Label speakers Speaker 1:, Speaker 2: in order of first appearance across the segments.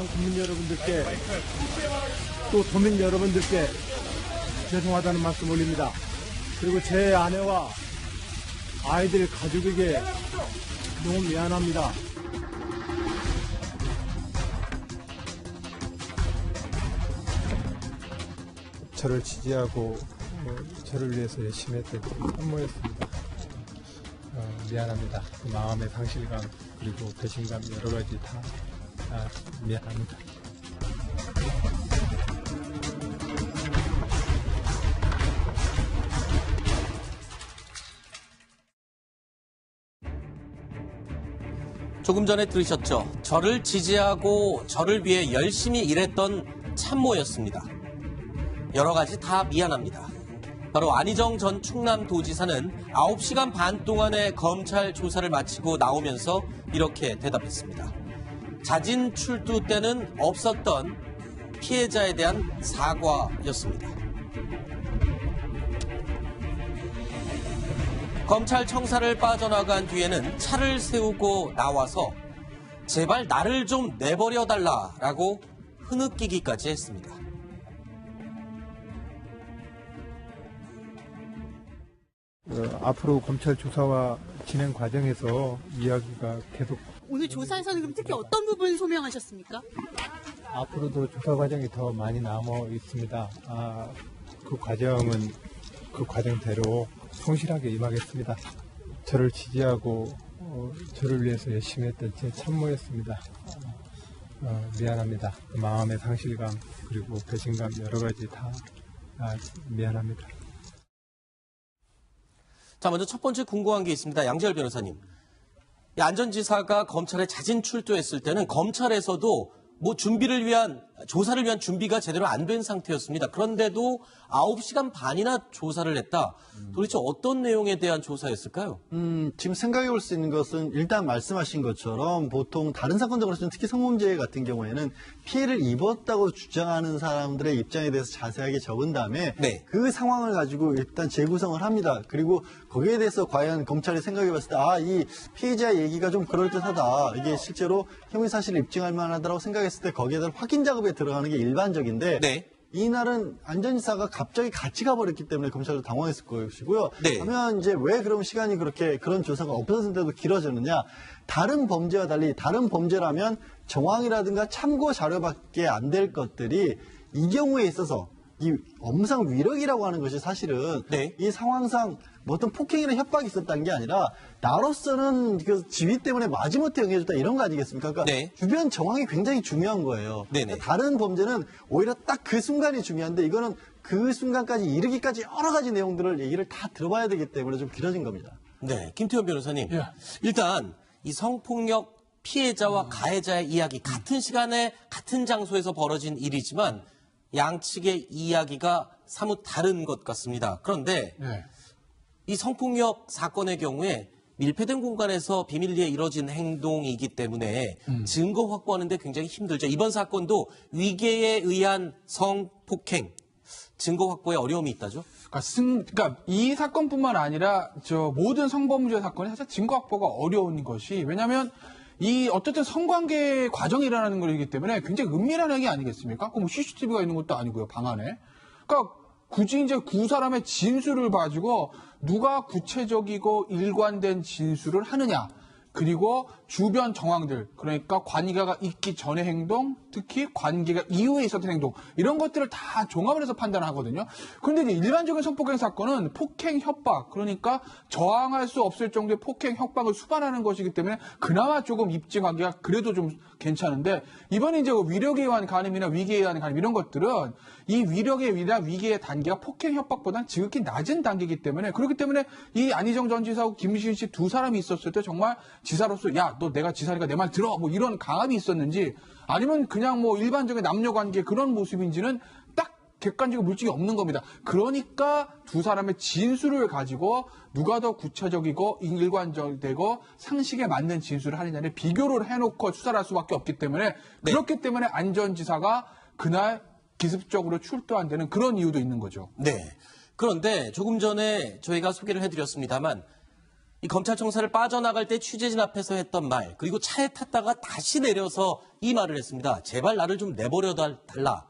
Speaker 1: 많은 국민 여러분들께 또 도민 여러분들께 죄송하다는 말씀 올립니다. 그리고 제 아내와 아이들 가족에게 너무 미안합니다.
Speaker 2: 저를 지지하고 어, 저를 위해서 열심히 했던 한모였습니다. 어, 미안합니다. 그 마음의 상실감 그리고 배신감 여러 가지 다 아, 미안합니다.
Speaker 3: 조금 전에 들으셨죠? 저를 지지하고 저를 위해 열심히 일했던 참모였습니다. 여러 가지 다 미안합니다. 바로 안희정 전 충남도지사는 9시간 반 동안의 검찰 조사를 마치고 나오면서 이렇게 대답했습니다. 자진 출두 때는 없었던 피해자에 대한 사과였습니다. 검찰 청사를 빠져나간 뒤에는 차를 세우고 나와서 제발 나를 좀 내버려 달라라고 흐느끼기까지 했습니다.
Speaker 2: 어, 앞으로 검찰 조사와 진행 과정에서 이야기가 계속
Speaker 4: 오늘 조사에서는 그럼 특히 어떤 부분 소명하셨습니까?
Speaker 2: 앞으로도 조사 과정이 더 많이 남아 있습니다. 아, 그 과정은 그 과정대로 성실하게 임하겠습니다. 저를 지지하고 어, 저를 위해서 열심히 했던 제 참모였습니다. 어, 미안합니다. 그 마음의 상실감 그리고 배신감 여러 가지 다 아, 미안합니다.
Speaker 3: 자, 먼저 첫 번째 궁금한 게 있습니다. 양재열 변호사님. 이 안전지사가 검찰에 자진 출두했을 때는 검찰에서도 뭐 준비를 위한, 조사를 위한 준비가 제대로 안 된 상태였습니다. 그런데도 9시간 반이나 조사를 했다. 도대체 어떤 내용에 대한 조사였을까요?
Speaker 5: 음, 지금 생각해 볼 수 있는 것은 일단 말씀하신 것처럼 보통 다른 사건적으로 는 특히 성범죄 같은 경우에는 피해를 입었다고 주장하는 사람들의 입장에 대해서 자세하게 적은 다음에
Speaker 3: 네.
Speaker 5: 그 상황을 가지고 일단 재구성을 합니다. 그리고 거기에 대해서 과연 검찰이 생각해 봤을 때 아, 이 피해자 얘기가 좀 그럴듯하다. 이게 실제로 혐의 사실을 입증할 만하다고 생각했을 때 거기에 대한 확인 작업에 들어가는 게 일반적인데
Speaker 3: 네.
Speaker 5: 이날은 안전지사가 갑자기 같이 가버렸기 때문에 검찰도 당황했을 것이고요.
Speaker 3: 네.
Speaker 5: 그러면 이제 왜 그럼 시간이 그렇게 그런 조사가 없었는데도 길어졌느냐? 다른 범죄와 달리 다른 범죄라면 정황이라든가 참고 자료밖에 안 될 것들이 이 경우에 있어서 이 엄상 위력이라고 하는 것이 사실은
Speaker 3: 네.
Speaker 5: 이 상황상 뭐 어떤 폭행이나 협박이 있었다는 게 아니라 나로서는 그 지위 때문에 마지못해 응해줬다 이런 거 아니겠습니까? 그러니까
Speaker 3: 네.
Speaker 5: 주변 정황이 굉장히 중요한 거예요. 그러니까 다른 범죄는 오히려 딱 그 순간이 중요한데 이거는 그 순간까지 이르기까지 여러 가지 내용들을 얘기를 다 들어봐야 되기 때문에 좀 길어진 겁니다.
Speaker 3: 네, 김태현 변호사님.
Speaker 6: 예.
Speaker 3: 일단 이 성폭력 피해자와 가해자의 이야기 같은 시간에 같은 장소에서 벌어진 일이지만 양측의 이야기가 사뭇 다른 것 같습니다. 그런데
Speaker 6: 네.
Speaker 3: 이 성폭력 사건의 경우에 밀폐된 공간에서 비밀리에 이뤄진 행동이기 때문에 증거 확보하는데 굉장히 힘들죠. 이번 사건도 위계에 의한 성폭행 증거 확보에 어려움이 있다죠.
Speaker 6: 그러니까, 승, 그러니까 이 사건뿐만 아니라 저 모든 성범죄 사건이 사실 증거 확보가 어려운 것이 왜냐하면 이 어쨌든 성관계 과정이 일어나는 거기 때문에 굉장히 은밀한 행위 아니겠습니까? 그럼 CCTV가 있는 것도 아니고요 방 안에. 그러니까 굳이 이제 두 사람의 진술을 가지고 누가 구체적이고 일관된 진술을 하느냐. 그리고 주변 정황들, 그러니까 관계가 있기 전의 행동, 특히 관계가 이후에 있었던 행동, 이런 것들을 다 종합을 해서 판단하거든요. 그런데 이제 일반적인 성폭행 사건은 폭행, 협박, 그러니까 저항할 수 없을 정도의 폭행, 협박을 수반하는 것이기 때문에 그나마 조금 입증하기가 그래도 좀 괜찮은데, 이번에 이제 그 위력에 의한 간음이나 위기에 의한 간음 이런 것들은 이 위력에 의한 위기의 단계가 폭행, 협박보다는 지극히 낮은 단계이기 때문에, 그렇기 때문에 이 안희정 전 지사하고 김시인 씨두 사람이 있었을 때 정말 지사로서 야, 너 내가 지사니까 내 말 들어. 뭐 이런 강압이 있었는지 아니면 그냥 뭐 일반적인 남녀 관계 그런 모습인지는 딱 객관적인 물증이 없는 겁니다. 그러니까 두 사람의 진술을 가지고 누가 더 구체적이고 일관적이고 상식에 맞는 진술을 하느냐를 비교를 해놓고 수사를 할 수밖에 없기 때문에
Speaker 3: 네.
Speaker 6: 그렇기 때문에 안전지사가 그날 기습적으로 출두 안 되는 그런 이유도 있는 거죠.
Speaker 3: 네. 그런데 조금 전에 저희가 소개를 해드렸습니다만 이 검찰청사를 빠져나갈 때 취재진 앞에서 했던 말, 그리고 차에 탔다가 다시 내려서 이 말을 했습니다. 제발 나를 좀 내버려 달라.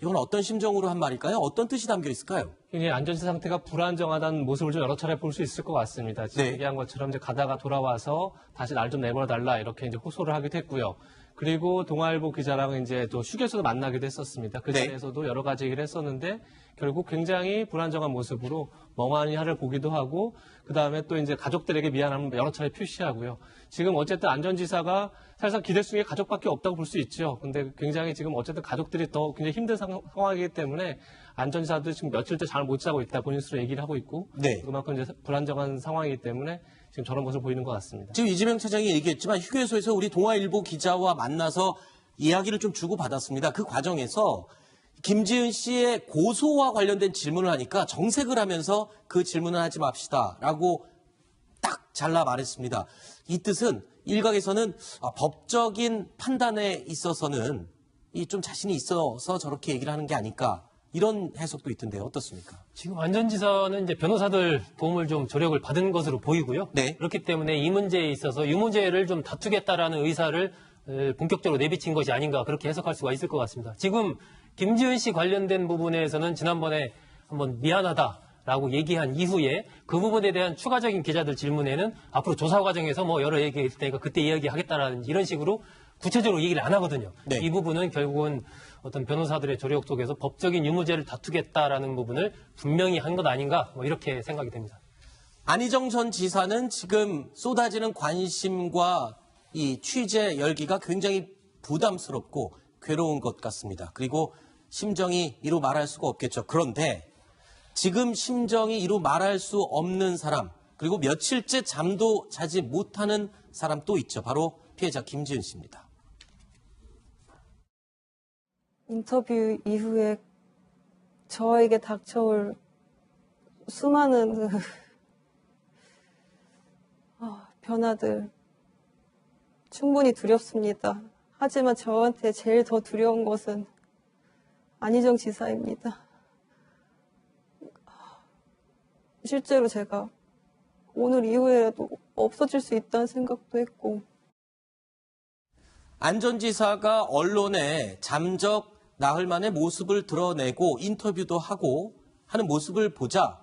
Speaker 3: 이건 어떤 심정으로 한 말일까요? 어떤 뜻이 담겨 있을까요?
Speaker 7: 굉장히 안전체 상태가 불안정하다는 모습을 좀 여러 차례 볼 수 있을 것 같습니다. 지금
Speaker 3: 네.
Speaker 7: 얘기한 것처럼 이제 가다가 돌아와서 다시 날 좀 내버려 달라 이렇게 이제 호소를 하기도 했고요. 그리고 동아일보 기자랑 이제 또 휴게소도 만나기도 했었습니다. 그
Speaker 3: 네.
Speaker 7: 자리에서도 여러 가지 얘기를 했었는데 결국 굉장히 불안정한 모습으로 멍하니 하를 보기도 하고 그 다음에 또 이제 가족들에게 미안함을 여러 차례 표시하고요. 지금 어쨌든 안전지사가 사실상 기대 중에 가족밖에 없다고 볼 수 있죠. 근데 굉장히 지금 어쨌든 가족들이 더 굉장히 힘든 상- 상황이기 때문에 안전지사도 지금 며칠째 잠을 못 자고 있다 본인 스스로 얘기를 하고 있고
Speaker 3: 네.
Speaker 7: 그만큼 이제 불안정한 상황이기 때문에 지금 저런 모습을 보이는 것 같습니다.
Speaker 3: 지금 이재명 차장이 얘기했지만 휴게소에서 우리 동아일보 기자와 만나서 이야기를 좀 주고받았습니다. 그 과정에서 김지은 씨의 고소와 관련된 질문을 하니까 정색을 하면서 그 질문을 하지 맙시다 라고 딱 잘라 말했습니다. 이 뜻은 일각에서는 아, 법적인 판단에 있어서는 이 좀 자신이 있어서 저렇게 얘기를 하는 게 아닐까 이런 해석도 있던데요. 어떻습니까?
Speaker 8: 지금 안전지사는 이제 변호사들 도움을 좀 조력을 받은 것으로 보이고요.
Speaker 3: 네.
Speaker 8: 그렇기 때문에 이 문제에 있어서 이 문제를 좀 다투겠다라는 의사를 에, 본격적으로 내비친 것이 아닌가 그렇게 해석할 수가 있을 것 같습니다. 지금 김지은 씨 관련된 부분에서는 지난번에 한번 미안하다라고 얘기한 이후에 그 부분에 대한 추가적인 기자들 질문에는 앞으로 조사 과정에서 뭐 여러 얘기 있을 테니까 그때 이야기하겠다라는 이런 식으로 구체적으로 얘기를 안 하거든요.
Speaker 3: 네.
Speaker 8: 이 부분은 결국은 어떤 변호사들의 조력 속에서 법적인 유무죄를 다투겠다라는 부분을 분명히 한 것 아닌가 뭐 이렇게 생각이 됩니다.
Speaker 3: 안희정 전 지사는 지금 쏟아지는 관심과 이 취재 열기가 굉장히 부담스럽고 괴로운 것 같습니다. 그리고 심정이 이루 말할 수가 없겠죠. 그런데 지금 심정이 이루 말할 수 없는 사람, 그리고 며칠째 잠도 자지 못하는 사람 또 있죠. 바로 피해자 김지은 씨입니다.
Speaker 9: 인터뷰 이후에 저에게 닥쳐올 수많은 그, 아, 변화들 충분히 두렵습니다. 하지만 저한테 제일 더 두려운 것은 안희정 지사입니다. 실제로 제가 오늘 이후에라도 없어질 수 있다는 생각도 했고
Speaker 3: 안전지사가 언론에 잠적 나흘 만에 모습을 드러내고 인터뷰도 하고 하는 모습을 보자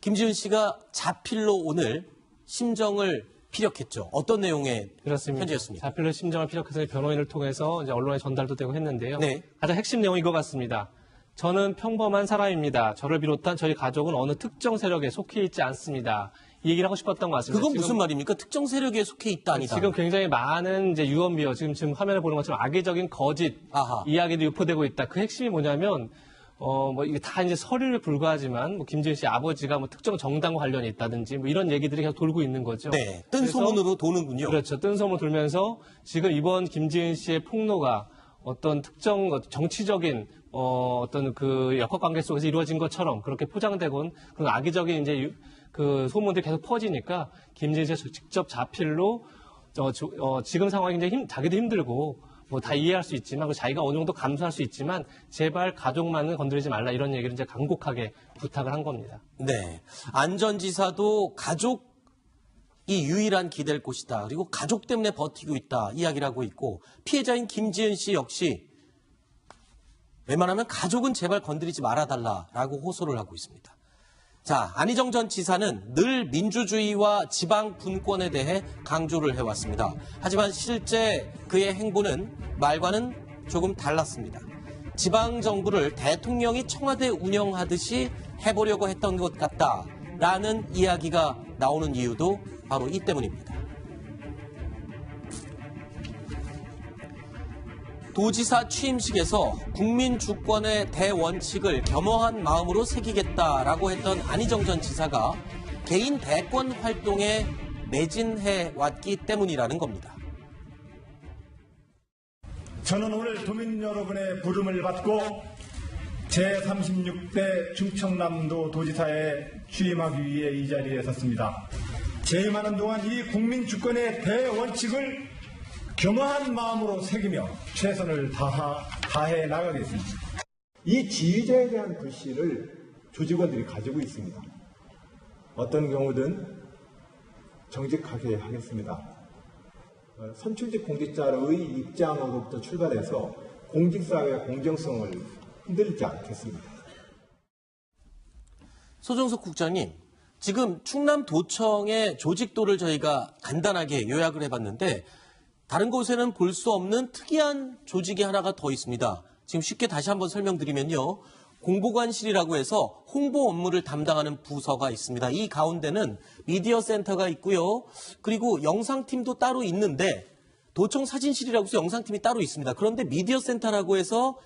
Speaker 3: 김지은 씨가 자필로 오늘 심정을 피력했죠. 어떤 내용의
Speaker 7: 그렇습니다.
Speaker 3: 편지였습니까?
Speaker 7: 자필로 심정을 피력해서 변호인을 통해서 이제 언론에 전달도 되고 했는데요.
Speaker 3: 네.
Speaker 7: 가장 핵심 내용인 것 같습니다. 저는 평범한 사람입니다. 저를 비롯한 저희 가족은 어느 특정 세력에 속해 있지 않습니다. 이 얘기를 하고 싶었던 것 같습니다.
Speaker 3: 그건
Speaker 7: 지금-
Speaker 3: 무슨 말입니까? 특정 세력에 속해 있다 아니다.
Speaker 7: 지금 굉장히 많은 이제 유언비어 지금 지금 화면에 보는 것처럼 악의적인 거짓
Speaker 3: 아하.
Speaker 7: 이야기도 유포되고 있다. 그 핵심이 뭐냐면 어 뭐 이게 다 이제 서류에 불과하지만 뭐 김지은 씨 아버지가 뭐 특정 정당과 관련이 있다든지 뭐 이런 얘기들이 계속 돌고 있는 거죠.
Speaker 3: 네, 뜬
Speaker 7: 그래서
Speaker 3: 소문으로 도는군요.
Speaker 7: 그렇죠. 뜬 소문 돌면서 지금 이번 김지은 씨의 폭로가 어떤 특정 정치적인 어, 어떤 그 역학 관계 속에서 이루어진 것처럼 그렇게 포장되곤 그런 악의적인 이제 유- 그 소문들이 계속 퍼지니까 김지은 씨가 직접 자필로 어, 저- 어, 지금 상황이 굉장히 힘, 자기도 힘들고 뭐 다 이해할 수 있지만 그 자기가 어느 정도 감수할 수 있지만 제발 가족만은 건드리지 말라 이런 얘기를 이제 간곡하게 부탁을 한 겁니다.
Speaker 3: 네. 안전지사도 가족 이 유일한 기댈 곳이다. 그리고 가족 때문에 버티고 있다. 이야기를 하고 있고 피해자인 김지은 씨 역시 웬만하면 가족은 제발 건드리지 말아달라라고 호소를 하고 있습니다. 자, 안희정 전 지사는 늘 민주주의와 지방 분권에 대해 강조를 해왔습니다. 하지만 실제 그의 행보는 말과는 조금 달랐습니다. 지방 정부를 대통령이 청와대 운영하듯이 해보려고 했던 것 같다라는 이야기가 나오는 이유도 바로 이 때문입니다. 도지사 취임식에서 국민 주권의 대원칙을 겸허한 마음으로 새기겠다라고 했던 안희정 전 지사가 개인 대권 활동에 매진해 왔기 때문이라는 겁니다.
Speaker 1: 저는 오늘 도민 여러분의 부름을 받고 제36대 충청남도 도지사에 취임하기 위해 이 자리에 섰습니다. 재임하는 동안 이 국민 주권의 대원칙을 겸허한 마음으로 새기며 최선을 다하, 다해 나가겠습니다. 이 지휘자에 대한 불씨를 조직원들이 가지고 있습니다. 어떤 경우든 정직하게 하겠습니다. 어, 선출직 공직자의 입장으로부터 출발해서 공직사회의 공정성을 흔들지 않겠습니다.
Speaker 3: 소정석 국장님, 지금 충남도청의 조직도를 저희가 간단하게 요약을 해봤는데 다른 곳에는 볼 수 없는 특이한 조직이 하나가 더 있습니다. 지금 쉽게 다시 한번 설명드리면요. 공보관실이라고 해서 홍보 업무를 담당하는 부서가 있습니다. 이 가운데는 미디어 센터가 있고요. 그리고 영상팀도 따로 있는데 도청 사진실이라고 해서 영상팀이 따로 있습니다. 그런데 미디어 센터라고 해서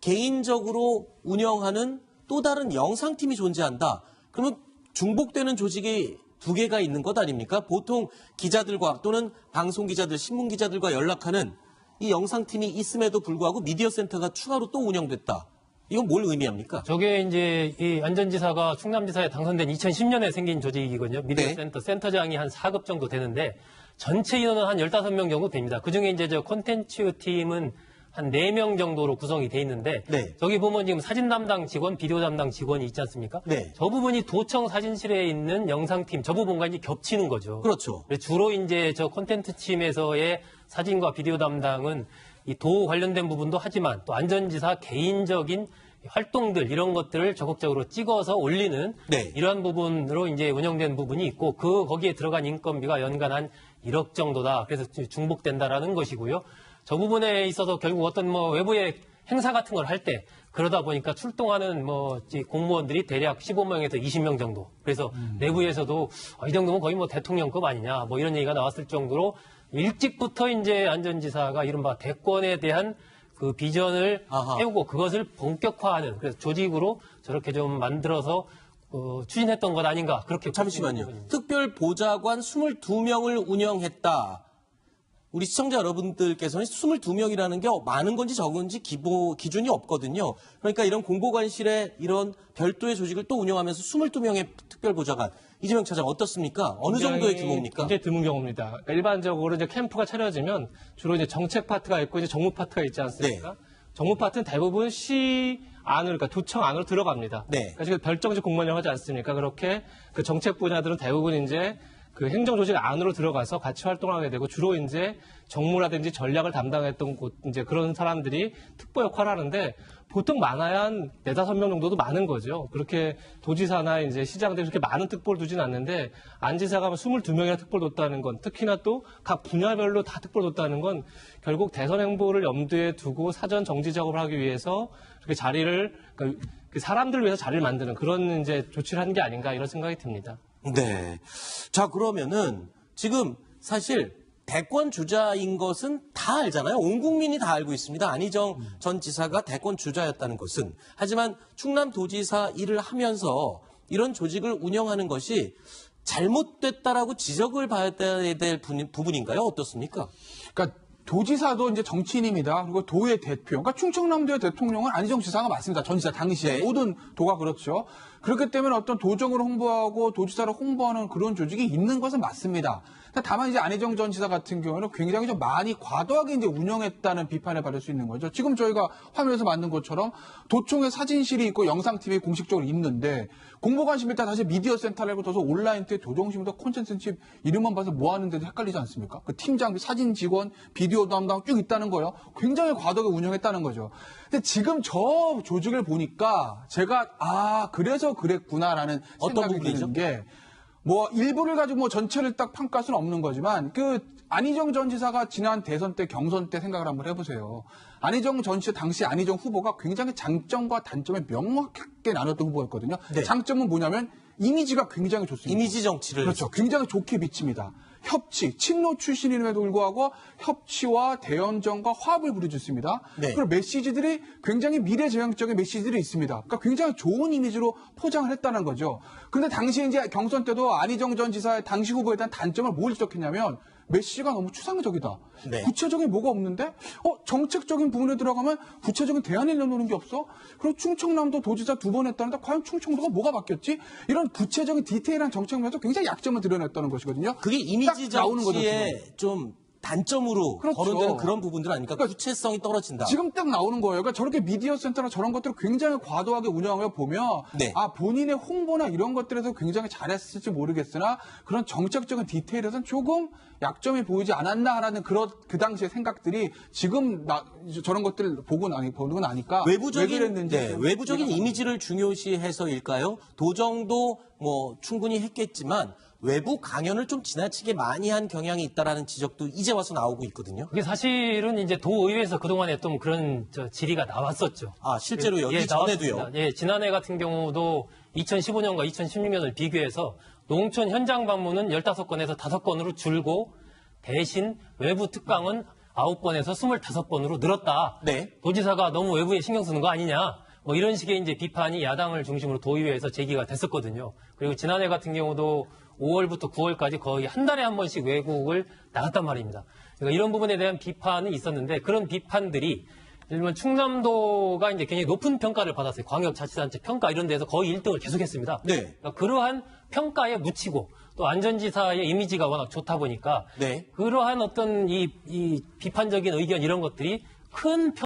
Speaker 3: 개인적으로 운영하는 또 다른 영상팀이 존재한다. 그러면 중복되는 조직이 두 개가 있는 것 아닙니까? 보통 기자들과 또는 방송 기자들, 신문 기자들과 연락하는 이 영상팀이 있음에도 불구하고 미디어 센터가 추가로 또 운영됐다. 이건 뭘 의미합니까?
Speaker 8: 저게 이제 이 안전지사가 충남지사에 당선된 2010년에 생긴 조직이거든요. 미디어
Speaker 3: 네.
Speaker 8: 센터 센터장이 한 4급 정도 되는데 전체 인원은 한 15명 정도 됩니다. 그 중에 이제 저 콘텐츠 팀은 한 4명 정도로 구성이 돼 있는데
Speaker 3: 네.
Speaker 8: 저기 보면 지금 사진 담당 직원, 비디오 담당 직원이 있지 않습니까?
Speaker 3: 네.
Speaker 8: 저 부분이 도청 사진실에 있는 영상팀 저 부분과 이제 겹치는 거죠.
Speaker 3: 그렇죠.
Speaker 8: 주로 이제 저 콘텐츠 팀에서의 사진과 비디오 담당은 이 도 관련된 부분도 하지만 또 안전지사 개인적인 활동들 이런 것들을 적극적으로 찍어서 올리는
Speaker 3: 네.
Speaker 8: 이러한 부분으로 이제 운영된 부분이 있고 그 거기에 들어간 인건비가 연간 한 1억 정도다. 그래서 중복된다라는 것이고요. 저 부분에 있어서 결국 어떤 뭐 외부의 행사 같은 걸 할 때 그러다 보니까 출동하는 뭐 공무원들이 대략 15명에서 20명 정도. 그래서 내부에서도 아, 이 정도면 거의 뭐 대통령급 아니냐 뭐 이런 얘기가 나왔을 정도로 일찍부터 이제 안전지사가 이른바 대권에 대한 그 비전을
Speaker 3: 아하.
Speaker 8: 세우고 그것을 본격화하는 그래서 조직으로 저렇게 좀 만들어서 어, 추진했던 것 아닌가 그렇게
Speaker 3: 잠시만요. 특별 보좌관 22명을 운영했다. 우리 시청자 여러분들께서는 22명이라는 게 많은 건지 적은지 기보, 기준이 없거든요. 그러니까 이런 공보관실에 이런 별도의 조직을 또 운영하면서 22명의 특별 보좌관. 이재명 차장 어떻습니까? 어느 정도의 규모입니까?
Speaker 7: 굉장히 드문 경우입니다. 그러니까 일반적으로 이제 캠프가 차려지면 주로 이제 정책 파트가 있고 이제 정무 파트가 있지 않습니까?
Speaker 3: 네.
Speaker 7: 정무 파트는 대부분 시 안으로, 그러니까 도청 안으로 들어갑니다.
Speaker 3: 네.
Speaker 7: 그러니까 지금 별정직 공무원을 하지 않습니까? 그렇게 그 정책 분야들은 대부분 이제 그 행정조직 안으로 들어가서 같이 활동하게 되고 주로 이제 정무라든지 전략을 담당했던 곳 이제 그런 사람들이 특보 역할을 하는데 보통 많아야 한 네다섯 명 정도도 많은 거죠. 그렇게 도지사나 이제 시장들이 그렇게 많은 특보를 두진 않는데 안 지사가 22명이나 특보를 뒀다는 건 특히나 또 각 분야별로 다 특보를 뒀다는 건 결국 대선 행보를 염두에 두고 사전 정지 작업을 하기 위해서 그렇게 자리를 그러니까 그 사람들을 위해서 자리를 만드는 그런 이제 조치를 한 게 아닌가 이런 생각이 듭니다.
Speaker 3: 네. 자, 그러면은 지금 사실 대권 주자인 것은 다 알잖아요. 온 국민이 다 알고 있습니다. 안희정 전 지사가 대권 주자였다는 것은. 하지만 충남 도지사 일을 하면서 이런 조직을 운영하는 것이 잘못됐다라고 지적을 받아야 될 분- 부분인가요? 어떻습니까?
Speaker 6: 그러니까 도지사도 이제 정치인입니다. 그리고 도의 대표. 그러니까 충청남도의 대통령은 안희정 지사가 맞습니다. 전 지사 당시에
Speaker 3: 네.
Speaker 6: 모든 도가 그렇죠. 그렇기 때문에 어떤 도정을 홍보하고 도지사를 홍보하는 그런 조직이 있는 것은 맞습니다. 다만 이제 안희정 전 지사 같은 경우는 굉장히 좀 많이 과도하게 이제 운영했다는 비판을 받을 수 있는 거죠. 지금 저희가 화면에서 만든 것처럼 도청에 사진실이 있고 영상팀이 공식적으로 있는데 공보관심 일단 다시 미디어 센터를 붙어서 온라인 때 도정심부터 콘텐츠 집 이름만 봐서 뭐 하는데도 헷갈리지 않습니까? 그 팀장, 사진 직원, 비디오 담당 쭉 있다는 거예요. 굉장히 과도하게 운영했다는 거죠. 근데 지금 저 조직을 보니까 제가 아 그래서 그랬구나라는
Speaker 3: 어떤
Speaker 6: 생각이
Speaker 3: 부분이죠?
Speaker 6: 드는 게 뭐 일부를 가지고 뭐 전체를 딱 평가할 수는 없는 거지만 그 안희정 전 지사가 지난 대선 때 경선 때 생각을 한번 해보세요. 안희정 전 지사 당시 안희정 후보가 굉장히 장점과 단점을 명확하게 나눴던 후보였거든요.
Speaker 3: 네.
Speaker 6: 장점은 뭐냐면 이미지가 굉장히 좋습니다.
Speaker 3: 이미지 정치를
Speaker 6: 그렇죠. 굉장히 좋게 비칩니다. 협치, 친노 출신임에도 불구하고 협치와 대연정과 화합을 부르짖습니다.
Speaker 3: 네.
Speaker 6: 그리고 메시지들이 굉장히 미래지향적인 메시지들이 있습니다. 그러니까 굉장히 좋은 이미지로 포장을 했다는 거죠. 근데 당시 이제 경선 때도 안희정 전 지사의 당시 후보에 대한 단점을 뭘 지적했냐면 메시지가 너무 추상적이다.
Speaker 3: 네.
Speaker 6: 구체적인 뭐가 없는데? 어, 정책적인 부분에 들어가면 구체적인 대안을 내놓는 게 없어? 그리고 충청남도 도지사 두 번 했다는데 과연 충청도가 뭐가 바뀌었지? 이런 구체적인 디테일한 정책 면에서 굉장히 약점을 드러냈다는 것이거든요.
Speaker 3: 그게 이미지
Speaker 6: 딱 나오는 거죠,
Speaker 3: 좀 단점으로
Speaker 6: 그렇죠.
Speaker 3: 거론되는 그런 부분들 아닙니까?
Speaker 6: 그러니까
Speaker 3: 구체성이 떨어진다.
Speaker 6: 지금 딱 나오는 거예요. 그러니까 저렇게 미디어 센터나 저런 것들을 굉장히 과도하게 운영하며 보면
Speaker 3: 네.
Speaker 6: 아 본인의 홍보나 이런 것들에서 굉장히 잘했을지 모르겠으나 그런 정책적인 디테일에서는 조금 약점이 보이지 않았나라는 그런 그 당시의 생각들이 지금 나, 저런 것들을 보고 나니 보고 나니까
Speaker 3: 외부적인
Speaker 6: 왜 그랬는지
Speaker 3: 네, 외부적인 이미지를 중요시해서일까요? 도정도 뭐 충분히 했겠지만 외부 강연을 좀 지나치게 많이 한 경향이 있다라는 지적도 이제 와서 나오고 있거든요.
Speaker 8: 그게 사실은 이제 도의회에서 그동안 했던 그런 저 질의가 나왔었죠.
Speaker 3: 아 실제로 여기
Speaker 8: 예,
Speaker 3: 전에도요.
Speaker 8: 나왔습니다. 예, 지난해 같은 경우도 2015년과 2016년을 비교해서 농촌 현장 방문은 15건에서 5건으로 줄고 대신 외부 특강은 9건에서 25건으로 늘었다.
Speaker 3: 네.
Speaker 8: 도지사가 너무 외부에 신경 쓰는 거 아니냐. 뭐 이런 식의 이제 비판이 야당을 중심으로 도의회에서 제기가 됐었거든요. 그리고 지난해 같은 경우도 5월부터 9월까지 거의 한 달에 한 번씩 외국을 나갔단 말입니다. 그러니까 이런 부분에 대한 비판은 있었는데 그런 비판들이 들면 충남도가 이제 굉장히 높은 평가를 받았어요. 광역자치단체 평가 이런 데서 거의 1등을 계속했습니다.
Speaker 3: 네.
Speaker 8: 그러니까 그러한 평가에 묻히고 또 안전지사의 이미지가 워낙 좋다 보니까
Speaker 3: 네.
Speaker 8: 그러한 어떤 이, 이 비판적인 의견 이런 것들이 큰 평...